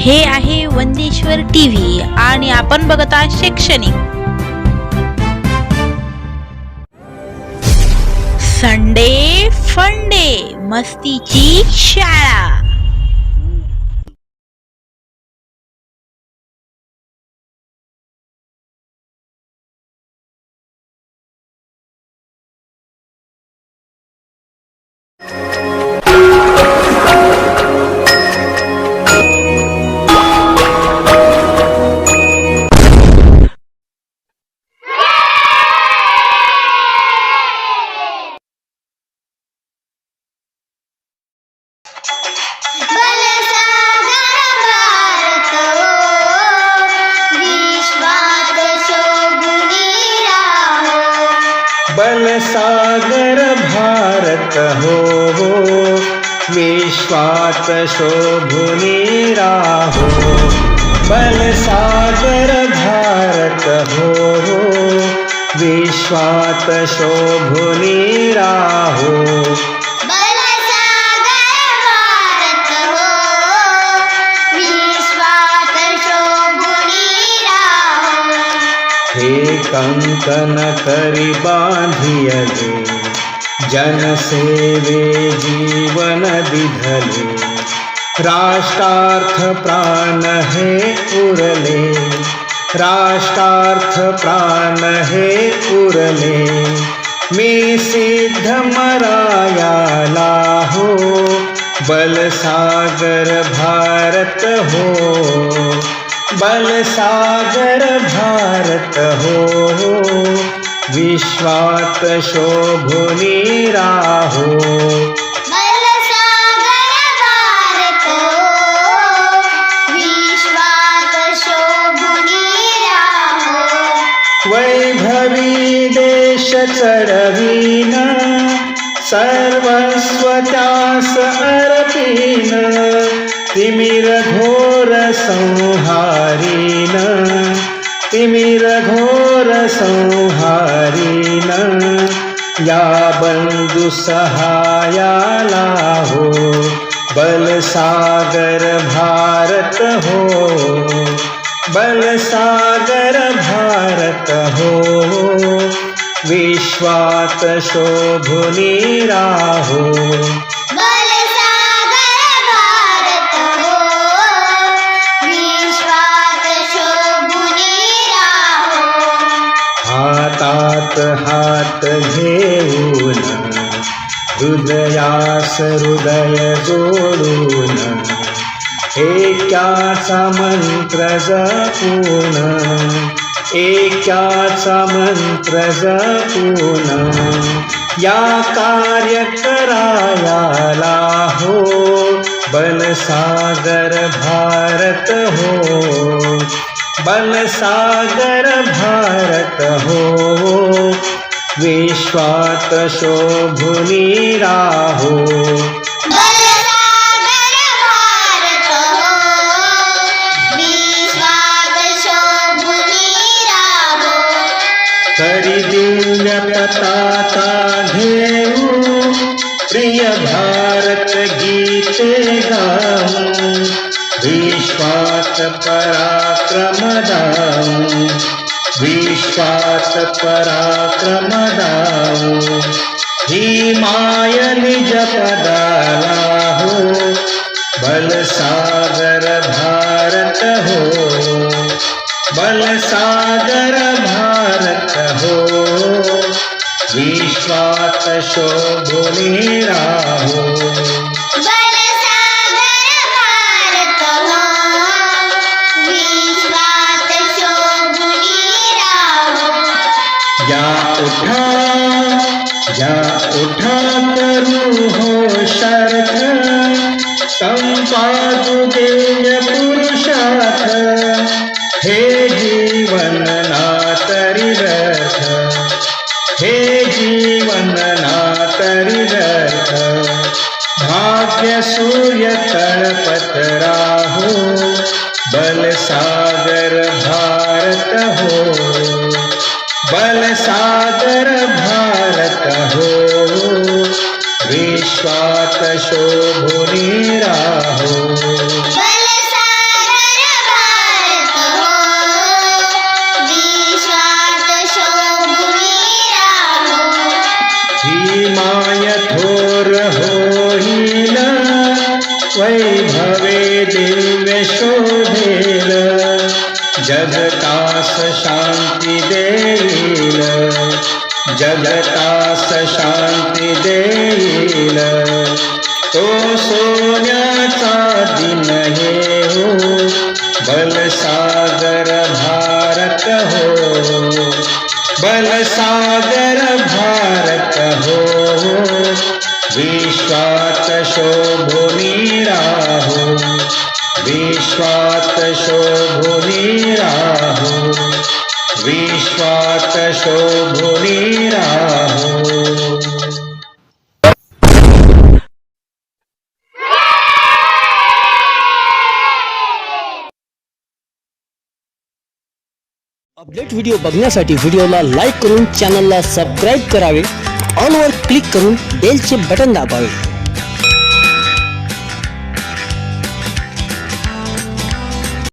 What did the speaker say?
हे आहे वंदेश्वर टीव्ही आणि आपण बघत आहात शैक्षणिक. संडे फंडे मस्तीची शाळा. बलसागर भारत हो। विश्वात शोभुनीरा हो बल सागर भारत हो। विश्वात शोभुनी राहो। कंकन करी बांधियले जनसेवे जीवन दिधले राष्ट्रार्थ प्राण हे उरले। राष्ट्रार्थ प्राण हे उरले। मी सिद्ध मरायाला हो। बल सागर भारत हो। बलसागर भारत हो। विश्वात शोभुनी राहो। बलसागर भारत हो। विश्वात शोभुनी राहो। वैभवी देश चढवीन सर्वस्व त्यास अर्पीन। तिमिर घोर संहारीन। तिमिर घोर संहारीन। या बंधु सहायाला हो बलसागर भारत हो बलसागर भारत हो। विश्वात शोभुनी राहो। हातात हात घेऊन हृदयास हृदय जोडून। एकाचा मंत्र जपून। एकाचा मंत्र जपून। या कार्य करायाला हो, बलसागर भारत हो। बलसागर भारत हो। विश्वात शोभुनी राहो। बलसागर भारत हो। विश्वात शोभुनी राहो। करी दिव्य पताका प्रिय भारत गीते गाऊ। विश्वात पराक्रम दाऊ विश्वात पराक्रम दाऊ ही माय निज पदाला हो बलसागर भारत हो। बल सागर भारत हो विश्वात शोभुनी राहो उठा करू हो शर्थ संपादू देय पुरुषार्थ, हे जीवन नातरी व्यर्थ, हे जीवन नातरी व्यर्थ, भाग्य सूर्य तळपत राहो बलसागर भारत हो। शोभुनी राहो। वैभवे दिव्य शोभेन जगतास शांति देवीन जगतास शांति देवीन तो सोन्याचा दिन हे हो बलसागर भारत हो। बलसागर भारत हो, विश्वात शोभुनी राहो विश्वात शोभुनी राहो विश्वात शोभुनी राहो अपडेट व्हिडिओ बघण्यासाठी व्हिडिओला लाईक करून चॅनलला सबस्क्राईब करावे. ऑनवर क्लिक करून बेलचे बटन दाबावे.